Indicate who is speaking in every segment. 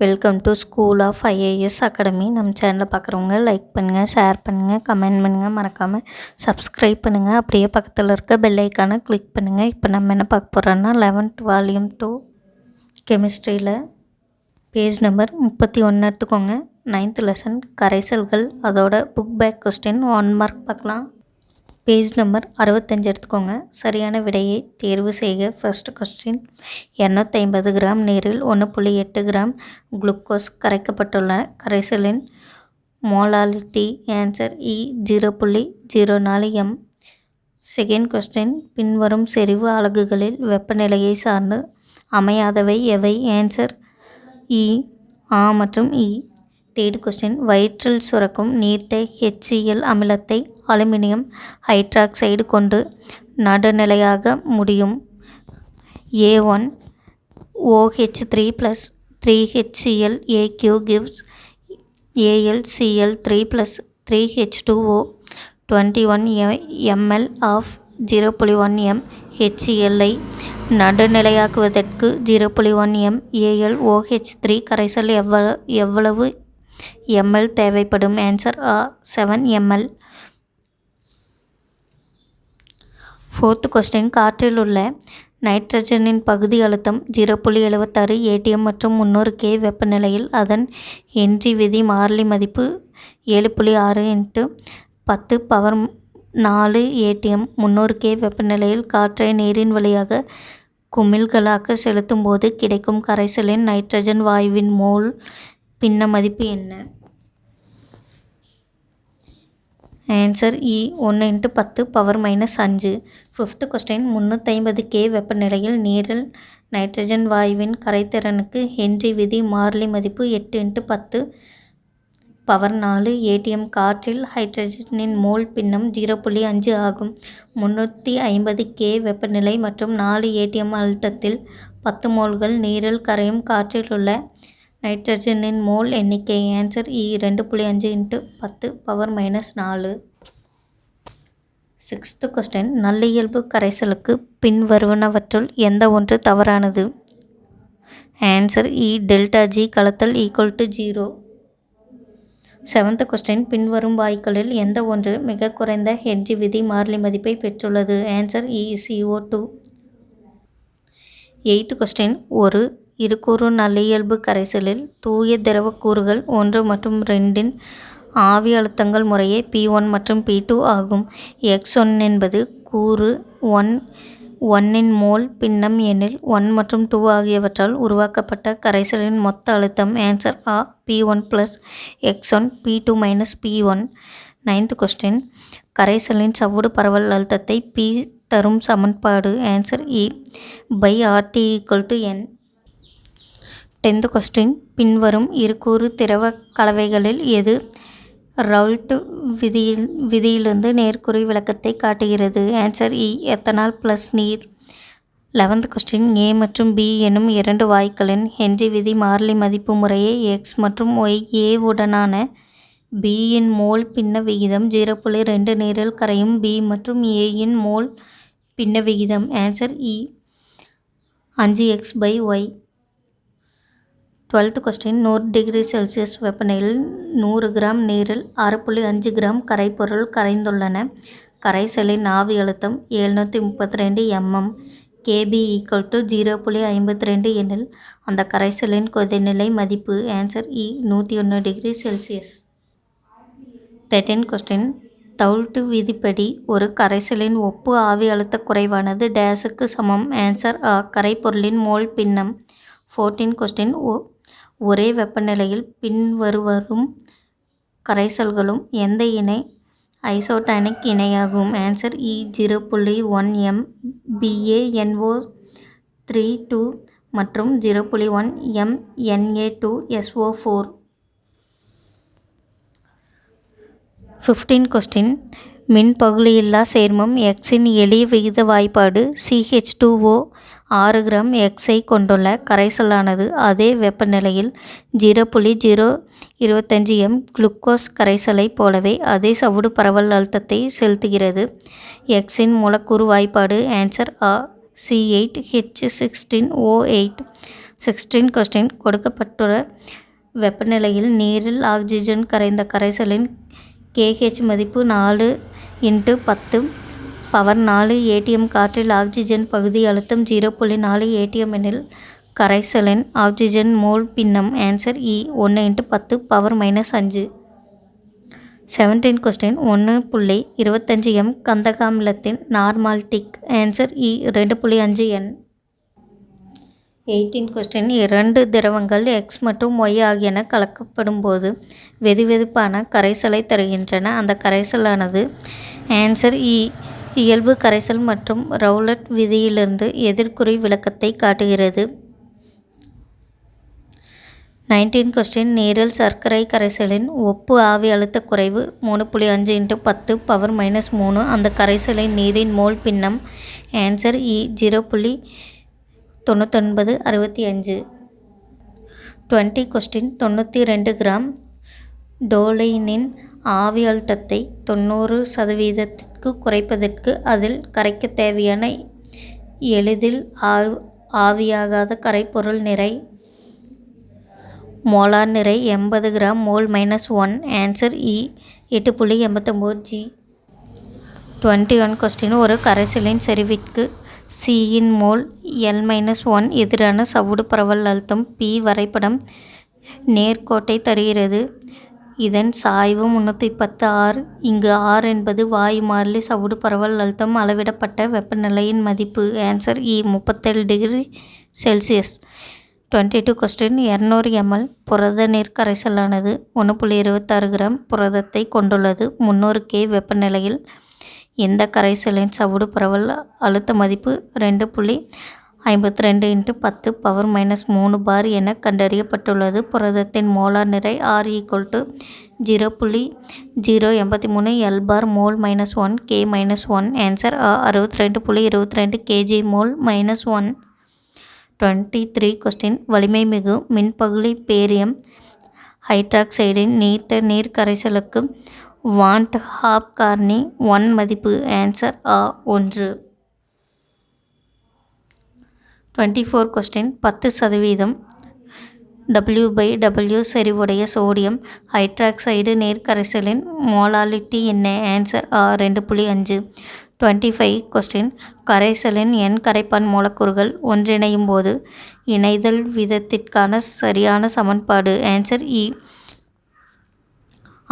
Speaker 1: Welcome to school of IAS academy நம்ம சேனலில் பார்க்குறவங்க லைக் பண்ணுங்கள் ஷேர் பண்ணுங்கள் கமெண்ட் பண்ணுங்கள் மறக்காமல் சப்ஸ்கிரைப் பண்ணுங்கள் அப்படியே பக்கத்தில் இருக்க பெல் ஐக்கானை கிளிக் பண்ணுங்கள் இப்போ நம்ம என்ன பார்க்க போகிறோன்னா லெவன்த் வால்யூம் டூ கெமிஸ்ட்ரியில் பேஜ் நம்பர் முப்பத்தி ஒன்று எடுத்துக்கோங்க. நைன்த் லெசன் கரைசல்கள் அதோட book back question one mark பார்க்கலாம். பேஜ் நம்பர் அறுபத்தஞ்சு எடுத்துக்கோங்க. சரியான விடையை தேர்வு செய்க. ஃபஸ்ட்டு கொஸ்டின் இரநூத்தைம்பது கிராம் நீரில் ஒன்று புள்ளி எட்டு கிராம் குளுக்கோஸ் கரைக்கப்பட்டுள்ள கரைசலின் மோலாலிட்டி ஆன்சர் இ e ஜீரோ புள்ளி ஜீரோ நாலு எம் செகண்ட் கொஸ்டின் பின்வரும் செறிவு அலகுகளில் வெப்பநிலையை சார்ந்து அமையாதவை எவை? ஆன்சர் இ e, ஆ மற்றும் இ தேர்ட் கொஸ்டின் வயிற்றில் சுரக்கும் நீர்த்த ஹெச்சிஎல் அமிலத்தை அலுமினியம் ஹைட்ராக்சைடு கொண்டு நடுநிலையாக முடியும். A one OH three plus three HCl aq gives AlCl three plus three H two O twenty one ML of zero புள்ளி ஒன் எம் ஹெச்சிஎல்ஐ நடுநிலையாக்குவதற்கு ஜீரோ புள்ளி one M Al OH three கரைசல் எவ்வளவு எவ்வளவு எம்எல் தேவைப்படும் ஆன்சர் ஆ seven ML fourth question காற்றில் உள்ள நைட்ரஜனின் பகுதி அழுத்தம் ஜீரோ புள்ளி எழுபத்தாறு ஏடிஎம் மற்றும் முந்நூறு கே வெப்பநிலையில் அதன் என்ஜி விதி மாறிலி மதிப்பு ஏழு புள்ளி ஆறு இன்ட்டு பத்து பவர் நாலு ஏடிஎம் முந்நூறு கே வெப்பநிலையில் காற்றை நீரின் வழியாக குமிழ்களாக செலுத்தும் போது கிடைக்கும் கரைசலின் நைட்ரஜன் வாயுவின் மோல் பின்ன மதிப்பு என்ன? ஆன்சர் இ e, ஒன்று இன்ட்டு பத்து பவர் மைனஸ் அஞ்சு. ஃபிஃப்த்து கொஸ்டின் முந்நூற்றி கே வெப்பநிலையில் நீரில் நைட்ரஜன் வாயுவின் கரைத்திறனுக்கு ஹென்றி விதி மாறிலி மதிப்பு எட்டு இன்ட்டு பத்து. பவர் நாலு ஏடிஎம் காற்றில் ஹைட்ரஜனின் மோல் பின்னம் ஜீரோ புள்ளி அஞ்சு ஆகும். முந்நூற்றி ஐம்பது கே வெப்பநிலை மற்றும் நாலு ஏடிஎம் அழுத்தத்தில் பத்து மோல்கள் நீரில் கரையும் காற்றில் உள்ள நைட்ரஜனின் மோல் எண்ணிக்கை ஆன்சர் e இ ரெண்டு புள்ளி அஞ்சு இன்ட்டு பத்து பவர் மைனஸ் நாலு. சிக்ஸ்த்து கொஸ்டின் நல்லியல்பு கரைசலுக்கு பின்வருவனவற்றுள் எந்த ஒன்று தவறானது? ஆன்சர் இ delta G கலத்தல் equal to zero seventh question பின்வரும் வாயுக்களில் எந்த ஒன்று மிக குறைந்த ஹெட்ஜி விதி மாறிலி மதிப்பை பெற்றுள்ளது? ஆன்சர் இ சிஓ டூ எயித்து கொஸ்டின் ஒரு இருகூறு நல்லியல்பு கரைசலில் தூய திரவ கூறுகள் ஒன்று மற்றும் ரெண்டின் ஆவி அழுத்தங்கள் முறையே பி ஒன் மற்றும் பி டூ ஆகும். எக்ஸ் ஒன் என்பது கூறு ஒன் ஒன்னின் மோல் பின்னம் எனில் ஒன் மற்றும் டூ ஆகியவற்றால் உருவாக்கப்பட்ட கரைசலின் மொத்த அழுத்தம். ஆன்சர் ஆ P one plus X one P two minus P one ninth question கரைசலின் சவ்வுடு பரவல் அழுத்தத்தை பி தரும் சமன்பாடு. Answer E pi RT equal to N tenth question. பின்வரும் இருக்கூறு திரவ கலவைகளில் எது ரவுல்ட் விதியில் விதியிலிருந்து நேர்குறி விளக்கத்தை காட்டுகிறது? ஆன்சர் இ. எத்தனால் ப்ளஸ் நீர். Eleventh question. ஏ மற்றும் பி எனும் இரண்டு வாய்க்களின் ஹென்றி விதி மாறிலி மதிப்பு முறையே எக்ஸ் மற்றும் ஒய். ஏ உடனான பியின் மோல் பின்ன விகிதம் ஜீரோ புள்ளி ரெண்டு நீரில் கரையும் பி மற்றும் ஏயின் மோல் பின்ன விகிதம். ஆன்சர் இ. அஞ்சு X by Y. Twelfth question நூறு டிகிரி செல்சியஸ் வெப்பநிலையில் நூறு கிராம் நீரில் ஆறு புள்ளி அஞ்சு கிராம் கரைப்பொருள் கரைந்துள்ளன. கரைசலின் ஆவி அழுத்தம் எழுநூற்றி முப்பத்தி ரெண்டு mm Kb equal to zero புள்ளி ஐம்பத்தி ரெண்டு எனில் அந்த கரைசலின் கொதிநிலை மதிப்பு ஆன்சர் இ நூற்றி ஒன்று degree Celsius thirteen question Raoult விதிப்படி ஒரு கரைசலின் ஒப்பு ஆவி அழுத்த குறைவானது டேஸுக்கு சமம். ஆன்சர் அ கரைப்பொருளின் மோல் பின்னம். ஃபோர்டீன் கொஸ்டின் ஒரே வெப்பநிலையில் பின்வருவரும் கரைசல்களும் எந்த இணை? ஐசோடானிக் இணையாகும். ஆன்சர் இ ஜீரோ புள்ளி one M BaNO three two மற்றும் ஜீரோ புள்ளி one M Na two SO four fifteen question மின்பகுளியில்லா சேர்மம் எக்ஸின் எளிய விகித வாய்ப்பாடு சிஹெச் டூஓ ஆறு கிராம் எக்ஸை கொண்டுள்ள கரைசலானது அதே வெப்பநிலையில் ஜீரோ புள்ளி ஜீரோ இருபத்தஞ்சி எம் குளுக்கோஸ் கரைசலைப் போலவே அதே சவுடு பரவல் அழுத்தத்தை செலுத்துகிறது. எக்ஸின் மூலக்கூறு வாய்ப்பாடு ஆன்சர் ஆ C eight H sixteen O eight. Sixteen question கொடுக்கப்பட்டுள்ள வெப்பநிலையில் நீரில் ஆக்சிஜன் கரைந்த கரைசலின் கேஹெச் மதிப்பு நாலு இன்ட்டு பத்து. பவர் நாலு ஏடிஎம் காற்றில் ஆக்சிஜன் பகுதி அழுத்தம் ஜீரோ புள்ளி நாலு ஏடிஎம் எனில் கரைசலின் ஆக்சிஜன் மோல் பின்னம் ஆன்சர் e, இ ஒன்று இன்ட்டு பத்து பவர் மைனஸ் அஞ்சு. செவன்டீன் கொஸ்டின் ஒன்று புள்ளி இருபத்தஞ்சி எம் கந்தகாமிலத்தின் நார்மால்டிக் ஆன்சர் இ ரெண்டு புள்ளி அஞ்சு என் எயிட்டீன் கொஸ்டின் இரண்டு திரவங்கள் எக்ஸ் மற்றும் ஒய் ஆகியன கலக்கப்படும் போது வெதுவெதுப்பான கரைசலை தருகின்றன. அந்த கரைசலானது ஆன்சர் இ e, இயல்பு கரைசல் மற்றும் ரவுலட் விதியிலிருந்து எதிர்குறி விளக்கத்தை காட்டுகிறது. நைன்டீன் கொஸ்டின் நீரில் சர்க்கரை கரைசலின் ஒப்பு ஆவி அழுத்த குறைவு மூணு புள்ளி அஞ்சு இன்ட்டு பத்து பவர் மைனஸ் மூணு. அந்த கரைசலின் நீரின் மோல் பின்னம். ஆன்சர் இ ஜீரோ புள்ளி தொண்ணூத்தொன்பது அறுபத்தி அஞ்சு. டுவெண்ட்டி கொஸ்டின் தொண்ணூற்றி ரெண்டு கிராம் டோலைனின் ஆவி அழுத்தத்தை தொண்ணூறு சதவீதத்திற்கு குறைப்பதற்கு அதில் கரைக்க தேவையான எளிதில் ஆவியாகாத கரைப்பொருள் நிறை மோலார் நிறை எண்பது gram mole minus one answer இ எட்டு புள்ளி எண்பத்தொம்போது ஜி. டுவெண்ட்டி ஒன் கொஸ்டின் ஒரு கரைசலின் செறிவிற்கு சியின் மோல் எல் மைனஸ் ஒன் எதிரான சவுடு பரவல் அழுத்தம் பி வரைபடம் நேர்கோட்டை தருகிறது. இதன் சாய்வு முந்நூற்றி பத்து ஆர். இங்கு ஆர் என்பது வாயு மாறிலி சவுடு பரவல் அழுத்தம் அளவிடப்பட்ட வெப்பநிலையின் மதிப்பு. ஆன்சர் இ e, முப்பத்தேழு degree Celsius twenty two question இரநூறு எம்எல் புரத நீர் கரைசலானது ஒன்று புள்ளி இருபத்தாறு கிராம் புரதத்தை கொண்டுள்ளது. முந்நூறு கே வெப்பநிலையில். எந்த கரைசலின் சவுடு பரவல் அழுத்த மதிப்பு ரெண்டு புள்ளி ஐம்பத்தி ரெண்டு இன்ட்டு பத்து பவர் மைனஸ் மூணு பார் என கண்டறியப்பட்டுள்ளது. புரதத்தின் மோலார் நிறை ஆர் ஈக்குவல் டு ஜீரோ புள்ளி ஜீரோ எண்பத்தி மூணு L bar mole minus one K minus one answer அறுபத்தி ரெண்டு புள்ளி இருபத்தி ரெண்டு kg mole minus one twenty three question வலிமை மிகு மின்பகுளி பேரியம். ஹைட்ராக்சைடின் நீர்த்த நீர் கரைசலுக்கு வாண்ட் ஹாப் கார்னி ஒன் மதிப்பு. ஆன்சர் ஆ ஒன்று. டுவெண்ட்டி ஃபோர் கொஸ்டின் பத்து சதவீதம் டபிள்யூ பை டபிள்யூ செறிவுடைய சோடியம் ஹைட்ராக்சைடு நீர் கரைசலின் மோலாலிட்டி என்ன? ஆன்சர் ஆ ரெண்டு புள்ளி அஞ்சு. டுவெண்ட்டி ஃபைவ் கொஸ்டின் கரைசலின் எண் கரைப்பான் மூலக்கூறுகள் ஒன்றிணையும் போது இணைதல் விதத்திற்கான சரியான சமன்பாடு. Answer E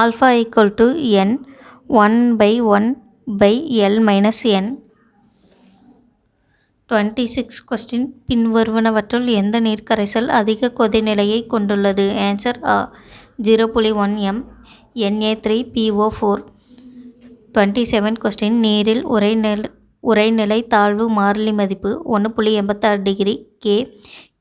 Speaker 1: alpha equal to N one by one by L minus N twenty six question பின்வருவனவற்றுள் எந்த நீர்க்கரைசல் அதிக கொதிநிலையை கொண்டுள்ளது? ஆன்சர் ஆ ஜீரோ புள்ளி one M Na three PO four twenty seven question நீரில் உரைநிலை உரைநிலை தாழ்வு மாறிலி மதிப்பு ஒன்று புள்ளி எண்பத்தாறு degree K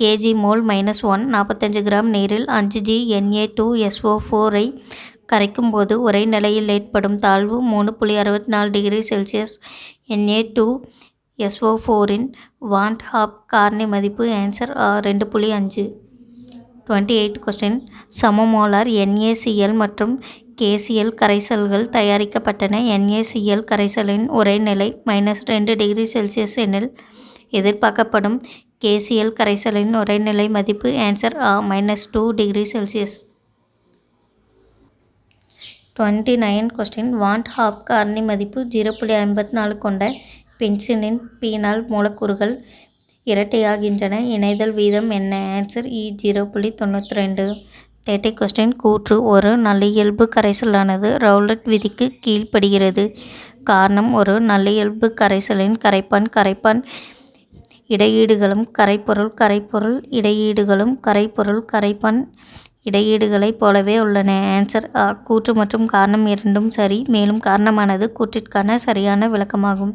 Speaker 1: kg mole minus one நாற்பத்தஞ்சு கிராம் நீரில் அஞ்சு ஜி என்ஏ டூ எஸ்ஓ ஃபோரை கரைக்கும் போது உரைநிலையில் ஏற்படும் தாழ்வு மூணு புள்ளி அறுபத்தி நாலு degree Celsius Na two SO foreign van't Hoff காரணி மதிப்பு ஆன்சர் ரெண்டு புள்ளி அஞ்சு. டுவெண்ட்டி எயிட் கொஸ்டின் சமமோலார் என்ஏசிஎல் மற்றும் கேசிஎல் கரைசல்கள் தயாரிக்கப்பட்டன. என்ஏசிஎல் கரைசலின் உரைநிலை மைனஸ் ரெண்டு டிகிரி செல்சியஸ் எனில் எதிர்பார்க்கப்படும் கேசிஎல் கரைசலின் உரைநிலை மதிப்பு ஆன்சர் ஆ minus two degree Celsius twenty nine question van't Hoff காரணி மதிப்பு ஜீரோ புள்ளி ஐம்பத்தி நாலு கொண்ட பென்சிலின் பீனால் மூலக்கூறுகள் இரட்டையாகின்றன. இணைதல் வீதம் என்ன? ஆன்சர் இ ஜீரோ புள்ளி தொண்ணூற்றி ரெண்டு. தேர்ட்டி கொஸ்டின் கூற்று ஒரு நல்லியல்பு கரைசலானது ரவுலட் விதிக்கு கீழ்ப்படுகிறது. காரணம் ஒரு நல்லியல்பு கரைசலின் கரைப்பான் கரைப்பான் இடையீடுகளும் கரைப்பொருள் கரைப்பொருள் இடையீடுகளும் கரைப்பொருள் கரைப்பான் இடையீடுகளைப் போலவே உள்ளன. ஆன்சர் ஆ கூற்று மற்றும் காரணம் இரண்டும் சரி மேலும் காரணமானது கூற்றிற்கான சரியான விளக்கமாகும்.